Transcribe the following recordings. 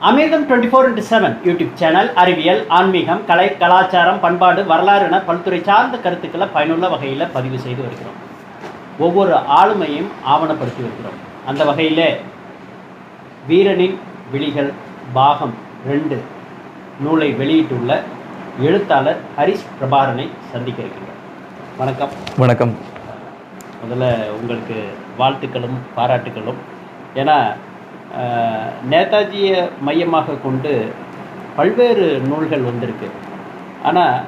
Amirtham twenty four into seven YouTube channel அறிவியல் ஆன்மீகம் கலை கலாச்சாரம் பண்பாடு வரலாறு என பல்துறை சார்ந்த கருத்துக்களை பயனுள்ள வகையில் பதிவு செய்து வருகிறோம். ஒவ்வொரு ஆளுமையும் ஆவணப்படுத்தி வருகிறோம். அந்த வகையில் வீரனின் விழிகள் பாகம் ரெண்டு நூலை வெளியிட்டுள்ள எழுத்தாளர் ஹரிஷ் பிரபாரனை சந்திக்க இருக்கின்றோம். வணக்கம். வணக்கம். முதல்ல உங்களுக்கு வாழ்த்துக்களும் பாராட்டுக்களும். ஏன்னா நேதாஜியை மையமாக கொண்டு பல்வேறு நூல்கள் வந்திருக்கு. ஆனால்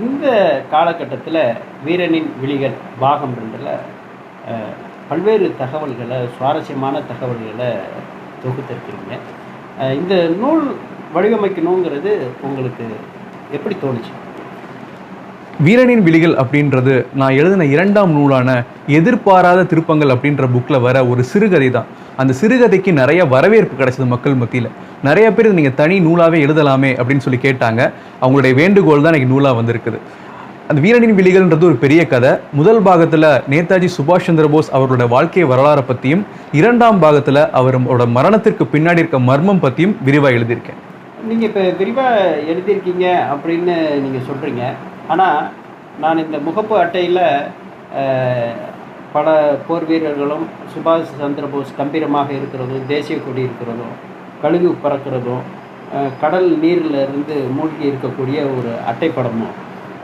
இந்த காலகட்டத்தில் வீரனின் விழிகள் பாகம் ரெண்டில் பல்வேறு தகவல்களை சுவாரஸ்யமான தகவல்களை தொகுத்திருக்கிறீங்க. இந்த நூல் வடிவமைக்கணுங்கிறது உங்களுக்கு எப்படி தோணுச்சு? வீரனின் விழிகள் அப்படின்றது நான் எழுதின இரண்டாம் நூலான எதிர்பாராத திருப்பங்கள் அப்படின்ற புக்கில் வர ஒரு சிறுகதை தான். அந்த சிறுகதைக்கு நிறைய வரவேற்பு கிடைச்சது மக்கள் மத்தியில். நிறைய பேர் நீங்கள் தனி நூலாகவே எழுதலாமே அப்படின்னு சொல்லி கேட்டாங்க. அவங்களுடைய வேண்டுகோள் தான் எனக்கு நூலாக வந்திருக்குது. அந்த வீரனின் விழிகள்ன்றது ஒரு பெரிய கதை. முதல் பாகத்தில் நேதாஜி சுபாஷ் சந்திர போஸ் அவரோட வாழ்க்கை வரலாறை பற்றியும் இரண்டாம் பாகத்தில் அவரோட மரணத்திற்கு பின்னாடி இருக்க மர்மம் பற்றியும் விரிவாக எழுதியிருக்கேன். நீங்கள் இப்போ விரிவாக எழுதியிருக்கீங்க அப்படின்னு நீங்கள் சொல்கிறீங்க ஆனால் நான் இந்த முகப்பு அட்டையில் பல போர் வீரர்களும் சுபாஷ் சந்திரபோஸ் கம்பீரமாக இருக்கிறதும் தேசிய கொடி இருக்கிறதும் கழுகு பறக்கிறதும் கடல் நீரில் இருந்து மூழ்கி இருக்கக்கூடிய ஒரு அட்டைப்படமும்.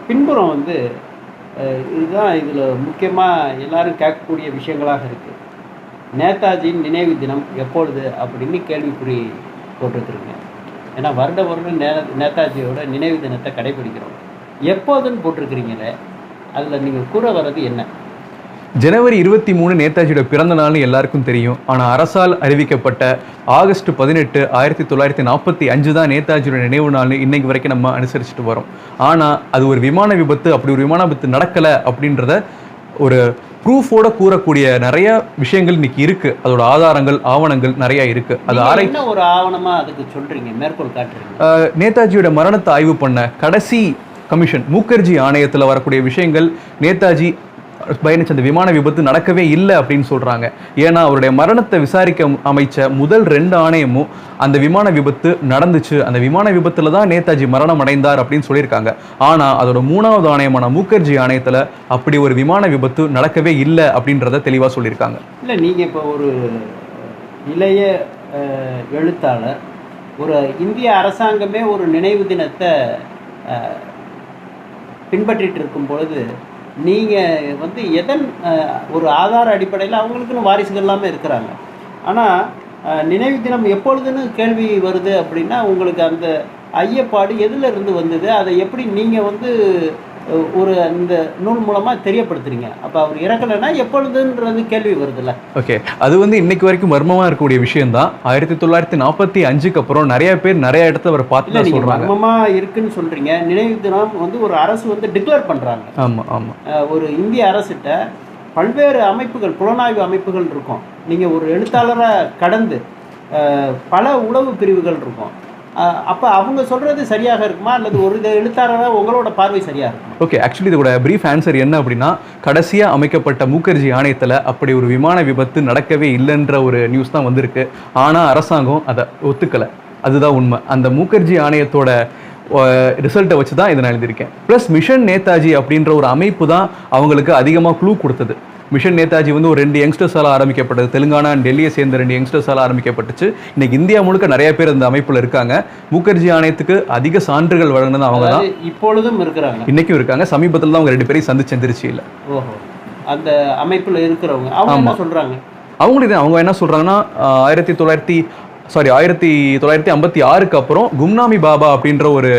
பின்புறம் வந்து இதுதான் இதில் முக்கியமாக எல்லாரும் கேட்கக்கூடிய விஷயங்களாக இருக்குது நேதாஜியின் நினைவு தினம் எப்பொழுது அப்படின்னு கேள்விக்குறி போட்டிருக்குறீங்க ஏன்னா வருட வருடம் நே நேதாஜியோட நினைவு தினத்தை கடைபிடிக்கிறோம் எப்போதுன்னு போட்டிருக்கிறீங்களே அதில் நீங்கள் கூற வர்றது என்ன? ஜனவரி இருபத்தி மூணு நேதாஜியோட பிறந்த நாள்னு எல்லாருக்கும் தெரியும். ஆனால் அரசால் அறிவிக்கப்பட்ட ஆகஸ்ட் பதினெட்டு ஆயிரத்தி தொள்ளாயிரத்தி நாற்பத்தி அஞ்சு தான் நேதாஜியோட நினைவு நாள்னு இன்னைக்கு வரைக்கும் நம்ம அனுசரிச்சுட்டு வரோம். ஆனால் அது ஒரு விமான விபத்து அப்படி ஒரு விமான விபத்து நடக்கலை அப்படின்றத ஒரு ப்ரூஃபோட கூறக்கூடிய நிறைய விஷயங்கள் இன்னைக்கு இருக்கு. அதோட ஆதாரங்கள் ஆவணங்கள் நிறைய இருக்கு. அது ஆரை என்ன ஒரு ஆவணமாக அதுக்கு சொல்கிறீங்க மேற்கோள் காட்டுறீங்க. நேதாஜியோட மரணத்தை ஆய்வு பண்ண கடைசி கமிஷன் மூக்கர்ஜி ஆணையத்தில் வரக்கூடிய விஷயங்கள் நேதாஜி பயணிச்ச அந்த விமான விபத்து நடக்கவே இல்லை அப்படின்னு சொல்கிறாங்க ஏன்னா அவருடைய மரணத்தை விசாரிக்க அமைச்ச முதல் ரெண்டு ஆணையமும் அந்த விமான விபத்து நடந்துச்சு. அந்த விமான விபத்தில் தான் நேதாஜி மரணம் அடைந்தார் அப்படின்னு சொல்லியிருக்காங்க. ஆனால் அதோட மூணாவது ஆணையமான முகர்ஜி ஆணையத்தில் அப்படி ஒரு விமான விபத்து நடக்கவே இல்லை அப்படின்றத தெளிவாக சொல்லியிருக்காங்க. இல்லை நீங்கள் இப்போ ஒரு இளைய எழுத்தாளர் ஒரு இந்திய அரசாங்கமே ஒரு நினைவு தினத்தை பின்பற்றிட்டு இருக்கும் பொழுது நீங்கள் வந்து எதன் அஹ், ஒரு ஆதார அடிப்படையில் அவங்களுக்குன்னு வாரிசுகள் எல்லாமே இருக்கிறாங்க. ஆனால் நினைவு தினம் எப்பொழுதுன்னு கேள்வி வருது அப்படின்னா உங்களுக்கு அந்த ஐயப்பாடு எதில் இருந்து வந்தது? அதை எப்படி நீங்கள் வந்து ஒரு இந்த நூல் மூலமாக தெரியப்படுத்துறீங்க. அப்போ அவர் இறக்கலைன்னா எப்பொழுதுன்றது கேள்வி வருதுல்ல. ஓகே அது வந்து இன்னைக்கு வரைக்கும் மர்மமா இருக்கக்கூடிய விஷயம் தான் ஆயிரத்தி தொள்ளாயிரத்தி நாற்பத்தி அஞ்சுக்கு அப்புறம் நிறைய பேர் நிறைய இடத்துல அவரை பார்த்து மர்மமா இருக்குன்னு சொல்றீங்க. நினைவு தினம் வந்து ஒரு அரசு வந்து டிக்ளேர் பண்றாங்க. ஆமா ஆமா. ஒரு இந்திய அரசிட்ட பல்வேறு அமைப்புகள் புலனாய்வு அமைப்புகள் இருக்கும். நீங்க ஒரு எழுத்தாளரை கடந்து பல உளவு பிரிவுகள் இருக்கும். அப்போ அவங்க சொல்றது சரியாக இருக்குமா? அல்லது ஒரு எழுத்தாளராக உங்களோட பார்வை சரியாக இருக்கும்? ஓகே ஆக்சுவலி இதோட பிரீஃப் ஆன்சர் என்ன அப்படின்னா கடைசியாக அமைக்கப்பட்ட மூக்கர்ஜி ஆணையத்தில் அப்படி ஒரு விமான விபத்து நடக்கவே இல்லைன்ற ஒரு நியூஸ் தான் வந்திருக்கு. ஆனால் அரசாங்கம் அதை ஒத்துக்கலை. அதுதான் உண்மை. அந்த மூக்கர்ஜி ஆணையத்தோட ரிசல்ட்டை வச்சு தான் இதை நான் எழுதியிருக்கேன். ப்ளஸ் மிஷன் நேதாஜி அப்படின்ற ஒரு அமைப்பு தான் அவங்களுக்கு அதிகமாக க்ளூ கொடுத்தது. மிஷன் நேதாஜி வந்து ஒரு ரெண்டு யங்ஸ்டர்ஸால் ஆரம்பிக்கப்பட்டது. தெலுங்கானா and டெல்லியை சேர்ந்த ரெண்டு யங்ஸ்டர்ஸால் ஆரம்பிக்கப்பட்டுச்சு. இன்னைக்கு இந்தியா முழுக்க நிறைய பேர் இந்த அமைப்பில் இருக்காங்க. மூக்கர்ஜி ஆணையத்துக்கு அதிக சான்றுகள் வழங்கினது அவங்க தான் இப்பொழுதும் இருக்கிறாங்க. இன்னைக்கும் இருக்காங்க. சமீபத்தில் தான் அவங்க ரெண்டு பேரையும் சந்திச்சு எந்திரிச்சியில் ஓஹோ. அந்த அமைப்புல இருக்கிறவங்க. அவங்க என்ன சொல்றாங்க? அவங்களும் அவங்க என்ன சொல்றாங்கன்னா ஆஹ், ஆயிரத்தி தொள்ளாயிரத்தி சாரி ஆயிரத்தி தொள்ளாயிரத்தி ஐம்பத்தி ஆறுக்கு அப்புறம் கும்னாமி பாபா அப்படின்ற ஒரு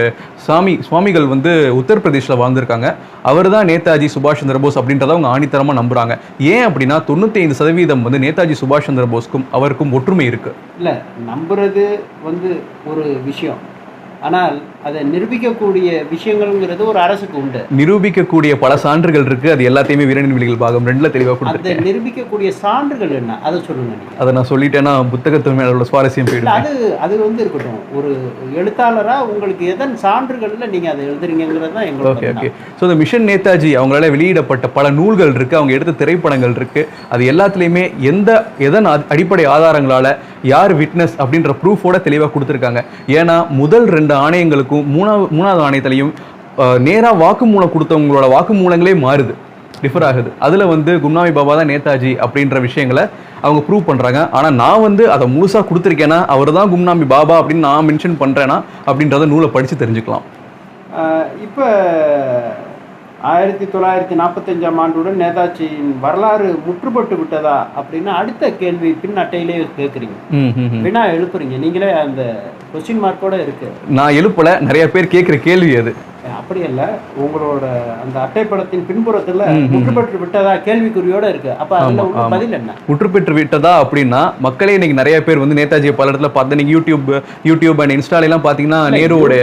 சாமி சுவாமிகள் வந்து உத்தரப்பிரதேஷில் வாழ்ந்திருக்காங்க. அவர் தான் நேதாஜி சுபாஷ் சந்திர போஸ் அப்படின்றத அவங்க ஆணித்தரமாக நம்புகிறாங்க ஏன் அப்படின்னா தொண்ணூற்றி ஐந்து சதவீதம் வந்து நேதாஜி சுபாஷ் சந்திர போஸ்க்கும் அவருக்கும் ஒற்றுமை இருக்கு. இல்லை நம்புறது வந்து ஒரு விஷயம். ஆனால் அதை நிரூபிக்கக்கூடிய விஷயங்கள்ங்கிறது ஒரு அரசுக்கு உண்டு. நிரூபிக்கக்கூடிய பல சான்றுகள் இருக்கு. அது எல்லாத்தையுமே வீரனின் விழிகள் பாகம் ரெண்டுல தெளிவா அந்த கொடுத்துருக்கேன். நிரூபிக்கக்கூடிய சான்றுகள் என்ன? அதை சொல்லுங்க அதை நான் சொல்லிட்டேன்னா புத்தகத்து மேல உள்ள சுவாரஸ்யம் போயிடும் அது அது வந்து இருக்கட்டும். ஒரு எழுத்தாளரா உங்களுக்கு எதன் சான்றுகள்ல நீங்க அதை எழுதுறீங்கிறது தான் ஓகே ஓகே. ஸோ இந்த மிஷன் நேதாஜி அவங்களால வெளியிடப்பட்ட பல நூல்கள் இருக்கு. அவங்க எடுத்த திரைப்படங்கள் இருக்கு. அது எல்லாத்துலேயுமே எந்த எதன் அடிப்படை ஆதாரங்களால யார் விட்னஸ் அப்படின்ற ப்ரூஃபோட தெளிவாக கொடுத்துருக்காங்க. ஏன்னா முதல் ரெண்டு ஆணையங்களுக்கும் மூணாவது மூணாவது ஆணையத்திலையும் நேராக வாக்குமூலம் கொடுத்தவங்களோட வாக்குமூலங்களே மாறுது. டிஃபர் ஆகுது. அதில் வந்து கும்னாமி பாபா தான் நேதாஜி அப்படின்ற விஷயங்களை அவங்க ப்ரூவ் பண்ணுறாங்க ஆனால் நான் வந்து அதை முழுசாக கொடுத்துருக்கேன்னா அவர் தான் கும்னாமி பாபா அப்படின்னு நான் மென்ஷன் பண்ணுறேன்னா அப்படின்றத நூலை படித்து தெரிஞ்சுக்கலாம். இப்போ ஆயிரத்தி தொள்ளாயிரத்தி நாற்பத்தஞ்சாம் ஆண்டுடன் நேதாஜியின் வரலாறு முற்றுப்பட்டு விட்டதா அப்படின்னு அடுத்த கேள்வி பின் அட்டையிலே கேட்குறீங்க. வினா எழுப்புறீங்க நீங்களே அந்த கொஸ்டின் மார்க்கோட இருக்கு நான் எழுப்பல நிறைய பேர் கேட்குற கேள்வி அது அப்படி அல்ல உங்களோட அந்த அட்டைப்படத்தின் பின்புறத்துல ம், ம். முற்றுப்பட்டு விட்டதா கேள்விக்குறியோட இருக்கு அப்ப அதுல. பதில் என்ன முற்று பெற்று விட்டதா அப்படின்னா மக்களே இன்னைக்கு நிறைய பேர் வந்து நேதாஜியை பல இடத்துல பார்த்து நீங்க யூடியூப் யூடியூப் அண்ட் இன்ஸ்டால எல்லாம் பாத்தீங்கன்னா இல்ல, நேருவோட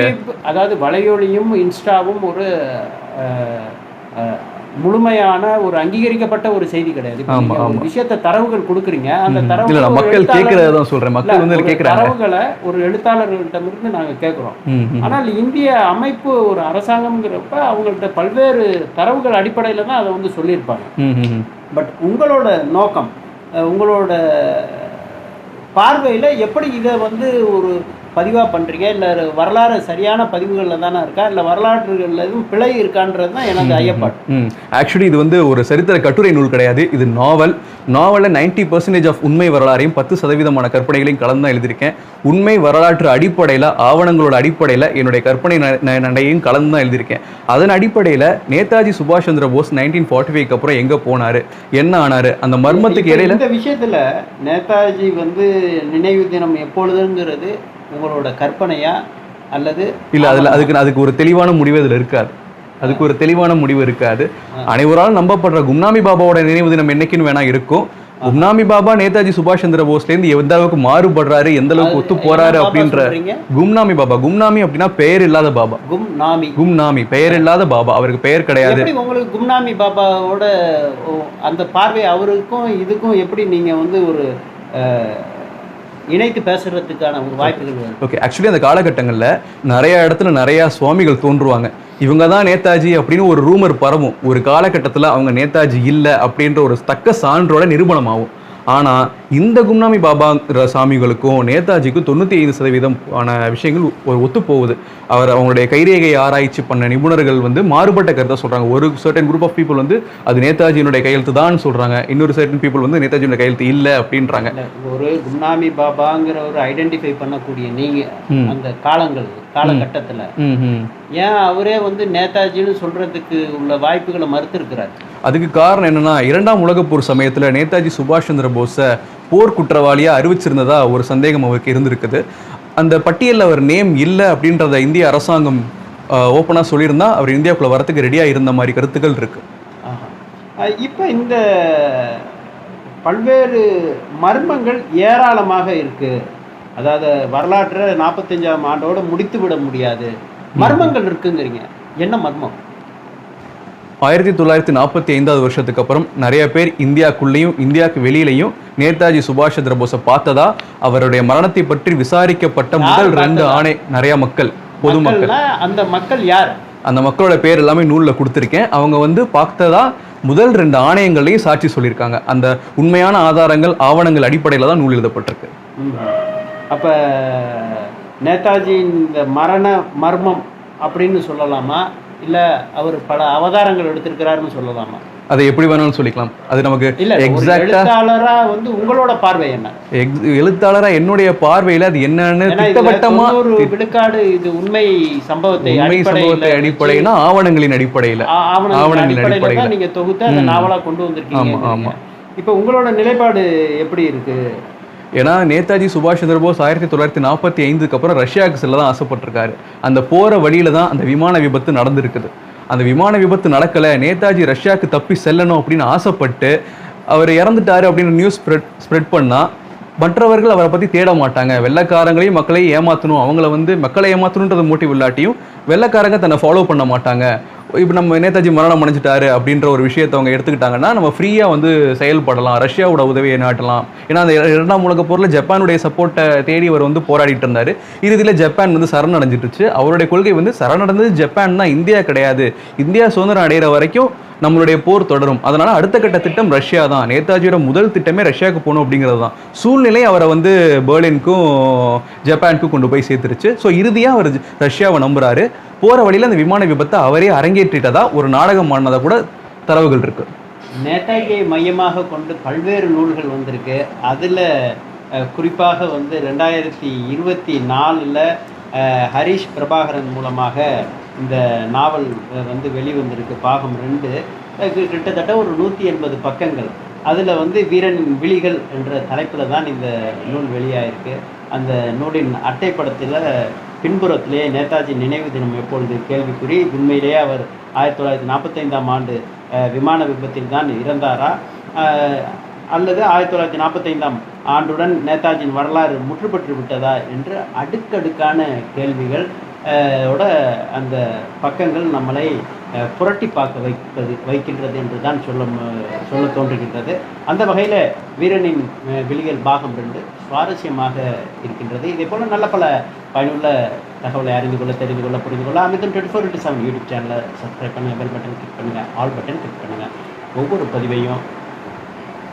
அதாவது வலையொலியும் இன்ஸ்டாவும் ஒரு முழுமையான ஒரு அங்கீகரிக்கப்பட்ட ஒரு செய்தி கிடையாது. ஒரு. விஷயத்த தரவுகள் கொடுக்குறீங்க. அந்த தரவு மக்கள் கேட்கறத சொல்றேன். இல்ல, மக்கள் வந்து ஒரு கேட்கறாங்க தரவுகளை ஒரு எழுத்தாளர்களிடமிருந்து நாங்க கேட்கிறோம். ஆனால் இந்திய அமைப்பு ஒரு அரசாங்கம்ங்கிறப்ப அவங்கள்ட்ட பல்வேறு தரவுகள் அடிப்படையில தான் அதை வந்து சொல்லியிருப்பாங்க. பட் உங்களோட நோக்கம் உங்களோட பார்வையில் எப்படி இதை வந்து ஒரு பதிவாக பண்ணுறீங்க இல்லை வரலாறு சரியான பதிவுகளில் தானே இருக்கா? இல்லை வரலாற்றுகளில் எதுவும் பிழை இருக்கான்றது தான் எனக்கு ஐயப்பாடு. ஆக்சுவலி இது வந்து ஒரு சரித்திர கட்டுரை நூல் கிடையாது. இது நாவல். நாவலில் நைன்டி பர்சன்டேஜ் ஆஃப் உண்மை வரலாறையும் பத்து சதவீதமான கற்பனைகளையும் கலந்து தான் எழுதியிருக்கேன். உண்மை வரலாற்று அடிப்படையில் ஆவணங்களோட அடிப்படையில் என்னுடைய கற்பனை ந- ந- நடையையும் கலந்து தான் எழுதியிருக்கேன். அதன் அடிப்படையில் நேதாஜி சுபாஷ் சந்திர போஸ் நைன்டீன் ஃபார்ட்டி ஃபைவ்க்கு அப்புறம் எங்கே போனார்? என்ன ஆனார்? அந்த மர்மத்துக்கு இடையில இந்த விஷயத்துல நேதாஜி வந்து நினைவு தினம் எப்பொழுதுங்கிறது உங்களோட கற்பனையா அல்லது இல்ல அதுல அதுக்கு அதுக்கு ஒரு தெளிவான முடிவு அதுல இருக்காது. அதுக்கு ஒரு தெளிவான முடிவு இருக்காது. அனைவராலும் நம்பப்படுற கும்னாமி பாபாவோட நினைவு தினம் என்னைக்குன்னு வேணா இருக்கும். கும்னாமி பாபா நேதாஜி சுபாஷ் சந்திர போஸ்ல இருந்து எந்த அளவுக்கு மாறுபடுறாரு எந்த அளவுக்கு ஒத்து போறாரு அப்படின்ற? கும்னாமி பாபா. கும்னாமி அப்படின்னா பெயர் இல்லாத பாபா. கும் நாமி கும்னாமி பெயர் இல்லாத பாபா. அவருக்கு பெயர் கிடையாது. உங்களுக்கு கும்னாமி பாபாவோட அந்த பார்வை அவருக்கும் இதுக்கும் எப்படி நீங்க வந்து ஒரு இணைத்து பேசுறதுக்கான ஒரு வாய்ப்புகள் ஓகே ஆக்சுவலி அந்த காலகட்டங்களில் நிறைய இடத்துல நிறைய சுவாமிகள் தோன்றுவாங்க. இவங்க தான் நேதாஜி அப்படின்னு ஒரு ரூமர் பரவும். ஒரு காலகட்டத்தில் அவங்க நேதாஜி இல்லை அப்படின்ற ஒரு தக்க சான்றோட நிரூபணமாகும். ஆனால் இந்த கும்னாமி பாபாங்கிற சாமிகளுக்கும் நேதாஜிக்கும் தொண்ணூற்றி ஐந்து சதவீதம் ஆன விஷயங்கள் ஒரு ஒத்து போகுது அவர் அவங்களுடைய கைரேகை ஆராய்ச்சி பண்ண நிபுணர்கள் வந்து மாறுபட்ட கருத்தை சொல்கிறாங்க ஒரு சர்டன் குரூப் ஆஃப் பீப்புள் வந்து அது நேதாஜியினுடைய கையெழுத்து தான் சொல்கிறாங்க இன்னொரு சர்டன் பீப்புள் வந்து நேதாஜியோட கையெழுத்து இல்லை அப்படின்றாங்க. ஒரு கும்னாமி பாபாங்கிற ஒரு ஐடென்டிஃபை பண்ணக்கூடிய நீங்க ம். அந்த காலங்கள் காலகட்டத்துல ஏன் அவரே வந்து நேதாஜின்னு சொல்றதுக்கு உள்ள வாய்ப்புகளை மறுத்திருக்கிறார்? அதுக்கு காரணம் என்னன்னா இரண்டாம் உலகப் போர் சமயத்துல நேதாஜி சுபாஷ் சந்திர போஸை போர் குற்றவாளியா அறிவிச்சிருந்ததா ஒரு சந்தேகம் அவருக்கு இருந்திருக்குது. அந்த பட்டியலில் அவர் நேம் இல்லை அப்படின்றத இந்திய அரசாங்கம் ஓப்பனாக சொல்லியிருந்தா அவர் இந்தியாவுக்குள்ள வரத்துக்கு ரெடியாக இருந்த மாதிரி கருத்துக்கள் இருக்கு. ஆஹா. அஹ் இப்ப இந்த பல்வேறு மர்மங்கள் ஏராளமாக இருக்கு. அதாவது வரலாற்றை நாற்பத்தஞ்சாம் ஆண்டோட முடித்து விட முடியாது. மர்மங்கள் இருக்குங்கிறீங்க. என்ன மர்மம்? ஆயிரத்தி தொள்ளாயிரத்தி நாற்பத்தி ஐந்தாவது வருஷத்துக்கு அப்புறம் நிறைய பேர் இந்தியாக்குள்ளேயும் இந்தியாவுக்கு வெளியிலையும் நேதாஜி சுபாஷ் சந்திர போஸை பார்த்ததா? அவருடைய மரணத்தை பற்றி விசாரிக்கப்பட்ட முதல் ரெண்டு? ஆணை நிறைய மக்கள் பொதுமக்கள் அந்த மக்கள் யார்? அந்த மக்களோட பேர் எல்லாமே நூலில் கொடுத்துருக்கேன். அவங்க வந்து பார்த்ததா? முதல் ரெண்டு ஆணையங்களையும் சாட்சி சொல்லியிருக்காங்க. அந்த உண்மையான ஆதாரங்கள் ஆவணங்கள் அடிப்படையில் தான் நூல் எழுதப்பட்டிருக்கு. அப்ப நேதாஜியின் இந்த மரண மர்மம் அப்படின்னு சொல்லலாமா? இல்ல அவர் பல அவதாரங்கள் எடுத்திருக்கிறாருன்னு சொல்லலாமா அதை எப்படி வேணாலும் சொல்லிக்கலாம் அது நமக்கு ஒரு எழுத்தாளரா வந்து உங்களோட பார்வை என்ன எழுத்தாளரா என்னுடைய பார்வையில அது என்னன்னு திட்டவட்டமா தொண்ணூறு விழுக்காடு இது உண்மை சம்பவத்தை உண்மை அடிப்படையில சம்பவத்தை அடிப்படையினா ஆவணங்களின் அடிப்படையில ஆவணங்களின் அடிப்படையில அடிப்படையில. நீங்க தொகுத்து அந்த. நாவலா கொண்டு வந்திருக்கீங்க ஆமா, ஆமா. இப்ப உங்களோட நிலைப்பாடு எப்படி இருக்கு ஏன்னா நேதாஜி சுபாஷ் சந்திரபோஸ் ஆயிரத்தி தொள்ளாயிரத்தி நாற்பத்தி ஐந்துக்கு அப்புறம் ரஷ்யாவுக்கு செல்ல தான் ஆசைப்பட்டிருக்காரு. அந்த போகிற வழியில் தான் அந்த விமான விபத்து நடந்திருக்குது. அந்த விமான விபத்து நடக்கலை நேதாஜி ரஷ்யாவுக்கு தப்பி செல்லணும் அப்படின்னு ஆசைப்பட்டு அவர் இறந்துட்டார் அப்படின்னு நியூஸ் ஸ்ப்ரெட் ஸ்ப்ரெட் பண்ணால் மற்றவர்கள் அவரை பற்றி தேட மாட்டாங்க. வெள்ளைக்காரங்களையும் மக்களையும் ஏமாற்றணும் அவங்கள வந்து மக்களை ஏமாற்றணுன்றது மோட்டிவ் இல்லாட்டியும் வெள்ளைக்காரங்க தன்னை ஃபாலோ பண்ண மாட்டாங்க. இப்போ நம்ம நேதாஜி மரணம் அடைஞ்சிட்டாரு அப்படின்ற ஒரு விஷயத்தை அவங்க எடுத்துக்கிட்டாங்கன்னா நம்ம ஃப்ரீயாக வந்து செயல்படலாம். ரஷ்யாவோட உதவியை நாட்டலாம். ஏன்னா அந்த இரண்டாம் உலக போரில் ஜப்பானுடைய சப்போர்ட்டை தேடி அவர் வந்து போராடிட்டு இருந்தார். இறுதியில் ஜப்பான் வந்து சரணடைஞ்சிட்டுச்சு அவருடைய கொள்கை வந்து சரணடைந்தது ஜப்பான் தான் இந்தியா கிடையாது. இந்தியா சுதந்திரம் அடைகிற வரைக்கும் நம்மளுடைய போர் தொடரும். அதனால அடுத்த கட்ட திட்டம் ரஷ்யா தான். நேதாஜியோட முதல் திட்டமே ரஷ்யாவுக்கு போகணும் அப்படிங்கிறது தான். சூழ்நிலை அவரை வந்து பெர்லினுக்கும் ஜப்பானுக்கும் கொண்டு போய் சேர்த்துருச்சு. ஸோ இறுதியாக அவர் ரஷ்யாவை நம்புறாரு. போகிற வழியில் அந்த விமான விபத்தை அவரே அரங்கேற்றிட்டதா ஒரு நாடகம் ஆனதை கூட தரவுகள் இருக்கு. நேதாஜியை மையமாக கொண்டு பல்வேறு நூல்கள் வந்திருக்கு. அதில் குறிப்பாக வந்து ரெண்டாயிரத்தி இருபத்தி நாலில் ஹரிஷ் பிரபாகரன் மூலமாக இந்த நாவல் வந்து வெளிவந்திருக்கு. பாகம் ரெண்டு. கிட்டத்தட்ட ஒரு நூற்றி எண்பது பக்கங்கள். அதில் வந்து வீரனின் விழிகள் என்ற தலைப்பில் தான் இந்த நூல் வெளியாயிருக்கு. அந்த நூலின் அட்டைப்படத்தில் பின்புறத்திலே நேதாஜி நினைவு தினம் எப்பொழுது கேள்விக்குறி. உண்மையிலேயே அவர் ஆயிரத்தி தொள்ளாயிரத்தி நாற்பத்தைந்தாம் ஆண்டு அஹ், விமான விபத்தில் தான் இறந்தாரா? அஹ், அல்லது ஆயிரத்தி தொள்ளாயிரத்தி நாற்பத்தைந்தாம் ஆண்டுடன் நேதாஜியின் வரலாறு முற்றுப்பெற்று விட்டதா என்று அடுக்கடுக்கான கேள்விகள் ஓட அந்த பக்கங்கள் நம்மளை புரட்டி பார்க்க வைப்பது வைக்கின்றது என்று தான் சொல்ல சொல்ல தோன்றுகின்றது. அந்த வகையில் வீரனின் விழிகள் பாகம் ரெண்டு சுவாரஸ்யமாக இருக்கின்றது. இதே போல் நல்ல பல பயனுள்ள தகவலை அறிந்து கொள்ள தெரிந்து கொள்ள புரிந்து கொள்ள Amirtham twenty four into seven YouTube சேனலை சப்ஸ்கிரைப் பண்ணுங்கள் பெல் பட்டன் கிளிக் பண்ணுங்கள் ஆல் பட்டன் கிளிக் பண்ணுங்கள் ஒவ்வொரு பதிவையும்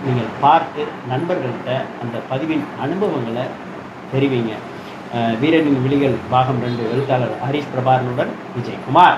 நீங்கள் பார்த்து நண்பர்கள்கிட்ட அந்த பதிவின் அனுபவங்களை தெரிவிங்க. வீரனின் விழிகள் பாகம் ரெண்டு எழுத்தாளர் ஹரிஷ் பிரபாரனுடன் விஜயகுமார்.